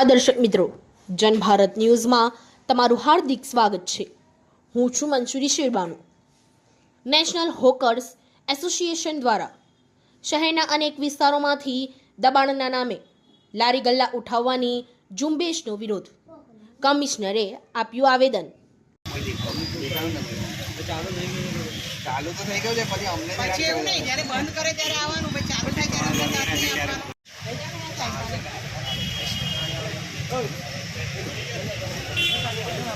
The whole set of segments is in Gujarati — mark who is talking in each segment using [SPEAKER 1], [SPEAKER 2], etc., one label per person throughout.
[SPEAKER 1] આ દર્શક મિત્રો જનભારત ન્યૂઝમાં તમારું હાર્દિક સ્વાગત છે. હું છું Mansuri Sherbanu. National hawkers association દ્વારા શહેરના અનેક વિસ્તારોમાંથી દબાણના નામે લારી ગલ્લા ઉઠાવવાની ઝુંબેશનો વિરોધ કમિશનરે આપ્યું આવેદન.
[SPEAKER 2] ચાલુ તો થઈ ગયું છે પછી અમને
[SPEAKER 3] પછી એવું નહીં જ્યારે બંધ કરે ત્યારે આવવાનું પછી ચાલુ થાય ત્યારે અમને સાથ નહીં આપવાનું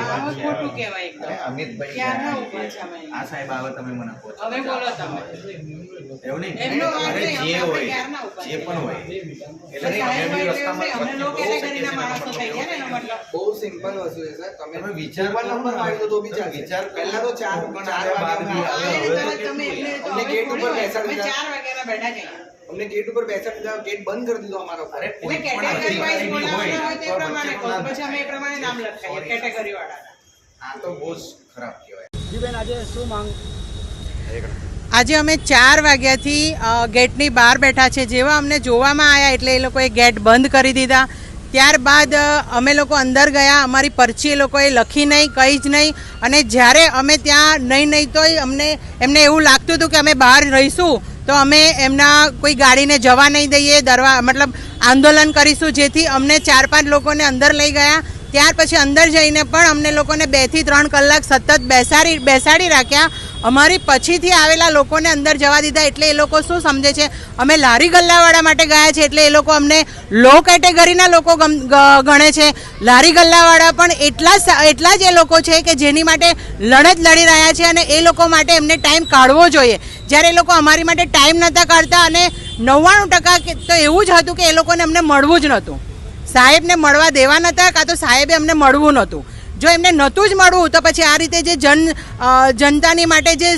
[SPEAKER 3] આમાં ખોટું કહેવાય એકદમ.
[SPEAKER 2] અમિતભાઈ
[SPEAKER 3] છે?
[SPEAKER 2] આ સાહેબ આવે તમે મને કહો
[SPEAKER 3] હવે બોલો તમે.
[SPEAKER 2] એવું નહીં અરે જે હોય જે પણ હોય. એટલે અમે બી રસ્તામાં
[SPEAKER 3] અમે લો કેટેગરીના માણસો થઈ ગયા ને મતલબ?
[SPEAKER 4] બહુ સિમ્પલ વસ્તુ છે સર તમે
[SPEAKER 2] વિચાર
[SPEAKER 4] ઉપર નંબર
[SPEAKER 2] ને.
[SPEAKER 4] તો બી ચાલશે.
[SPEAKER 2] વિચાર
[SPEAKER 4] પહેલા તો ચાર
[SPEAKER 2] પણ
[SPEAKER 4] ચાર
[SPEAKER 2] આવ્યા બાદ
[SPEAKER 4] વાગ્યા
[SPEAKER 2] બી
[SPEAKER 4] અમે
[SPEAKER 2] આવે.
[SPEAKER 3] આ રીતે
[SPEAKER 4] હવે તો
[SPEAKER 3] તમે એટલે તો
[SPEAKER 4] ગેટ ઉપર બેસાડી
[SPEAKER 3] અમે વાગ્યાના બેઠા છીએ.
[SPEAKER 4] અમને ગેટ ઉપર બેસાડી દીધા ગેટ બંધ કરી દીધો અમારો
[SPEAKER 2] અરે
[SPEAKER 3] એટલે કેટેગરી વાઇઝ બોલાવવાના હોય તે પ્રમાણે કહો. પછી અમે એ પ્રમાણે નામ લખાઈએ કેટેગરી વાળા
[SPEAKER 2] આ તો બહુ જ ખરાબ કહેવાય.
[SPEAKER 3] આજે અમે ચાર વાગ્યાથી ગેટની બહાર બેઠા છે. જેવા અમને જોવામાં આવ્યા એટલે એ લોકોએ ગેટ બંધ કરી દીધા. ત્યારબાદ અમે લોકો અંદર ગયા. અમારી પરચી એ લોકોએ લખી નહીં કંઈ જ નહીં. અને જ્યારે અમે ત્યાં નહીં નહીં તોય અમને એમને એવું લાગતું હતું કે અમે બહાર રહીશું. તો અમે એમના કોઈ ગાડીને જવા નહીં દઈએ, દરવા, મતલબ આંદોલન કરીશું જેથી અમને ચાર પાંચ લોકોને અંદર લઈ ગયા. ત્યાર પછી અંદર જઈને પણ અમને લોકોને બેથી ત્રણ કલાક સતત બેસાડી બેસાડી રાખ્યા. અમારી પછીથી આવેલા લોકોને અંદર જવા દીધા એટલે એ લોકો શું સમજે છે? અમે લારી ગલ્લાવાળા માટે ગયા છે એટલે એ લોકો અમને લો કેટેગરીના લોકો ગણે છે. લારી ગલ્લાવાળા પણ એટલા એટલા જ એ લોકો છે કે જેની માટે લડત લડી રહ્યા છે અને એ લોકો માટે એમને ટાઈમ કાઢવો જોઈએ. જ્યારે એ લોકો અમારી માટે ટાઈમ નહોતા કાઢતા અને નવ્વાણું ટકા તો એવું જ હતું કે એ લોકોને અમને મળવું જ નહોતું. સાહેબને મળવા દેવા નહોતા કાં તો સાહેબે અમને મળવું નહોતું. જો એમને નહોતું જ મળવું, તો પછી આ રીતે જે જન જનતાની માટે જે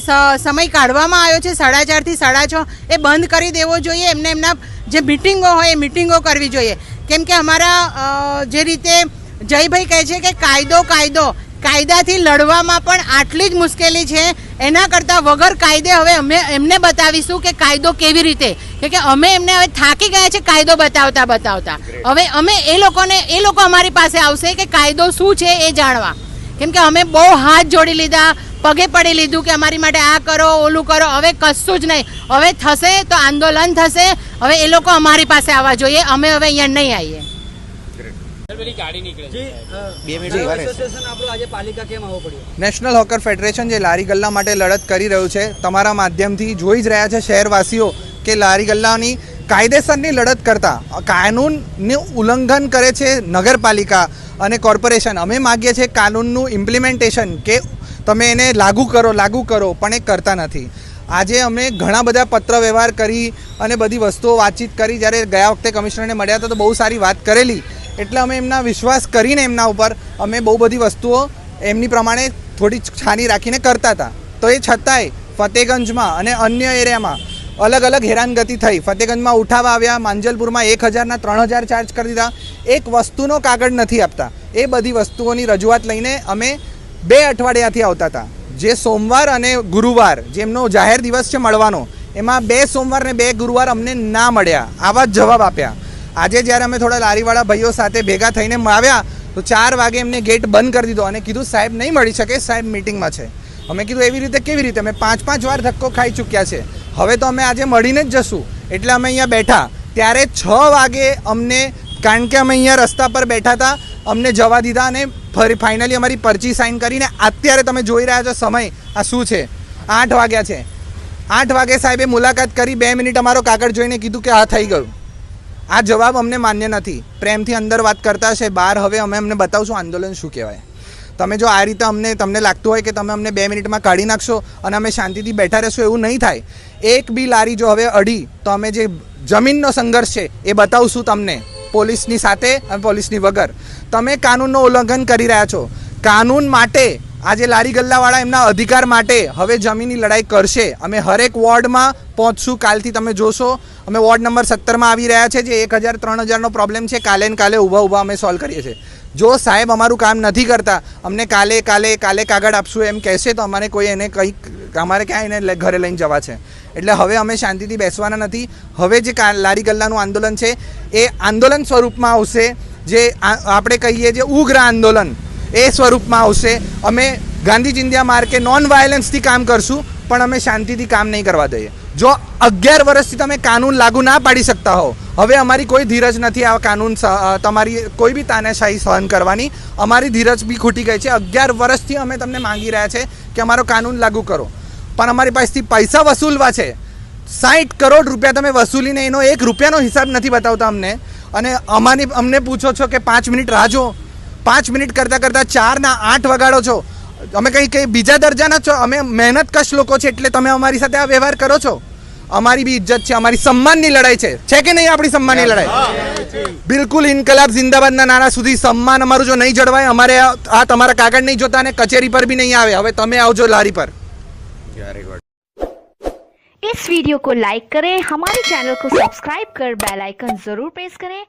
[SPEAKER 3] સમય કાઢવામાં આવ્યો છે, સાડા ચારથી સાડા છ, એ બંધ કરી દેવો જોઈએ. એમને એમના જે મિટિંગો હોય, એ મિટિંગો કરવી જોઈએ. કેમ કે અમારા જે રીતે જયભાઈ કહે છે કે કાયદો કાયદો. કાયદાથી લડવામાં પણ આટલી જ મુશ્કેલી છે એના કરતાં વગર કાયદે હવે અમે એમને બતાવીશું કે કાયદો કેવી રીતે. કે અમે એમને હવે થાકી ગયા છે કાયદો બતાવતા બતાવતા. હવે અમે એ લોકોને એ લોકો અમારી પાસે આવશે કે કાયદો શું છે એ જાણવા. કેમ કે અમે બહુ હાથ જોડી લીધા પગે પડી લીધું કે અમારી માટે આ કરો ઓલું કરો. હવે કશું જ નહીં. હવે થશે તો આંદોલન થશે. હવે એ લોકો અમારી પાસે આવવા જોઈએ. અમે હવે અહીંયા નહીં આવીએ.
[SPEAKER 4] નેશનલ હોકર ફેડરેશન જે લારી ગલ્લા માટે લડત કરી રહ્યું છે તમારા માધ્યમથી જોઈ જ રહ્યા છે શહેરવાસીઓ કે લારી ગલ્લાની કાયદેસરની લડત કરતા કાનૂનનું ઉલ્લંઘન કરે છે નગરપાલિકા અને કોર્પોરેશન. અમે માગીએ છીએ કાનૂનનું ઇમ્પ્લિમેન્ટેશન કે તમે એને લાગુ કરો લાગુ કરો પણ એ કરતા નથી. આજે અમે ઘણા બધા પત્ર વ્યવહાર કરી અને બધી વસ્તુઓ વાતચીત કરી. જ્યારે ગયા વખતે કમિશનરને મળ્યા હતા તો બહુ સારી વાત કરેલી. એટલે અમે એમના વિશ્વાસ કરીને એમના ઉપર અમે બહુ બધી વસ્તુઓ એમની પ્રમાણે થોડી છાની રાખીને કરતા હતા. તો એ છતાંય ફતેગંજમાં અને અન્ય એરિયામાં અલગ અલગ હેરાનગતિ થઈ. ફતેગંજમાં ઉઠાવવા આવ્યા, માંજલપુરમાં એક હજારના ત્રણ હજાર ચાર્જ કરી દીધા. એક વસ્તુનો કાગળ નથી આપતા. એ બધી વસ્તુઓની રજૂઆત લઈને અમે બે અઠવાડિયાથી આવતા હતા. જે સોમવાર અને ગુરુવાર, જેમનો જાહેર દિવસ છે મળવાનો, એમાં બે સોમવાર ને બે ગુરુવાર અમને ના મળ્યા. આવા જ જવાબ આપ્યા. આજે જ્યારે અમે થોડા લારીવાળા ભાઈઓ સાથે ભેગા થઈને આવ્યા, તો ચાર વાગે એમને ગેટ બંધ કરી દીધો અને કીધું, સાહેબ, નહીં મળી શકે, સાહેબ મિટિંગમાં છે. અમે કીધું, એવી રીતે કેવી રીતે? અમે પાંચ પાંચ વાર ધક્કો ખાઈ ચૂક્યા છે. હવે તો અમે આજે મળીને જ જશું. એટલે અમે અહીંયા બેઠા. ત્યારે છ વાગે અમને, કારણ કે અમે અહીંયા રસ્તા પર બેઠા હતા, અમને જવા દીધા અને ફરી ફાઇનલી અમારી પરચી સાઇન કરીને અત્યારે તમે જોઈ રહ્યા છો સમય, આ શું છે? આઠ વાગ્યા છે. આઠ વાગે સાહેબે મુલાકાત કરી, બે મિનિટ અમારો કાગળ જોઈને કીધું કે આ થઈ ગયું. આ જવાબ અમને માન્ય નથી. પ્રેમથી અંદર વાત કરતા છે બહાર હવે અમે અમને બતાવશું આંદોલન શું કહેવાય. તમે જો આ રીતે અમને, તમને લાગતું હોય કે તમે અમને બે મિનિટમાં કાઢી નાખશો અને અમે શાંતિથી બેઠા રહેશો એવું નહીં થાય. એક બી લારી જો હવે અડી, તો અમે જે જમીનનો સંઘર્ષ છે એ બતાવશું તમને, પોલીસની સાથે અને પોલીસની વગર. તમે કાનૂનનો ઉલ્લંઘન કરી રહ્યા છો. કાનૂન માટે આજે લારી ગલ્લાવાળા એમના અધિકાર માટે હવે જમીનની લડાઈ કરશે. અમે હરેક વોર્ડમાં પહોંચશું. કાલથી તમે જોશો. અમે વોર્ડ નંબર સત્તરમાં આવી રહ્યા છે, જે એક હજાર, ત્રણ હજારનો પ્રોબ્લેમ છે. કાલે ને કાલે ઊભા ઊભા અમે સોલ્વ કરીએ છીએ. જો સાહેબ અમારું કામ નથી કરતા, અમને કાલે કાલે કાલે કાગળ આપશું એમ કહેશે, તો અમારે કોઈ એને કંઈક, અમારે ક્યાં એને ઘરે લઈને જવા છે. એટલે હવે અમે શાંતિથી બેસવાના નથી. હવે જે લારી ગલ્લાનું આંદોલન છે, એ આંદોલન સ્વરૂપમાં આવશે. જે આપણે કહીએ જે ઉગ્ર આંદોલન એ સ્વરૂપમાં આવશે. અમે ગાંધી ચિંધ્યા માર્કે નોન વાયલન્સથી કામ કરશું, પણ અમે શાંતિથી કામ નહીં કરવા દઈએ. જો અગિયાર વર્ષથી તમે કાનૂન લાગુ ના પાડી શકતા હો હવે અમારી કોઈ ધીરજ નથી આ કાનૂન તમારી કોઈ બી તાનાશાહી સહન કરવાની. અમારી ધીરજ બી ખૂટી ગઈ છે. અગિયાર વર્ષથી અમે તમને માંગી રહ્યા છે કે અમારો કાનૂન લાગુ કરો. પણ અમારી પાસેથી પૈસા વસૂલવા છે. સાઠ કરોડ રૂપિયા તમે વસૂલીને એનો એક રૂપિયાનો હિસાબ નથી બતાવતા અમને. અને અમારી, અમને પૂછો છો કે પાંચ મિનિટ રાહ જો પાંચ મિનિટ કરતાં કરતાં ચારના આઠ વગાડો છો અમે કંઈ કંઈ બીજા દરજાના છો અમે મહેનત કશ લોકો છે એટલે તમે અમારી સાથે આ વ્યવહાર કરો છો અમારી બી ઇજ્જત છે અમારી સન્માનની લડાઈ છે છે કે નહીં આપણી સન્માનની લડાઈ બિલકુલ ઇન્કલાબ જિંદાબાદના નારા સુધી સન્માન અમારું જો નહીં જળવાય અમારે આ આ તમારા કાગળ નહીં જોતા અને કચેરી પર બી નહીં આવે હવે તમે આવજો લારી પર
[SPEAKER 5] इस वीडियो को लाइक करें हमारे चैनल को सब्सक्राइब कर बेल आइकन जरूर प्रेस करें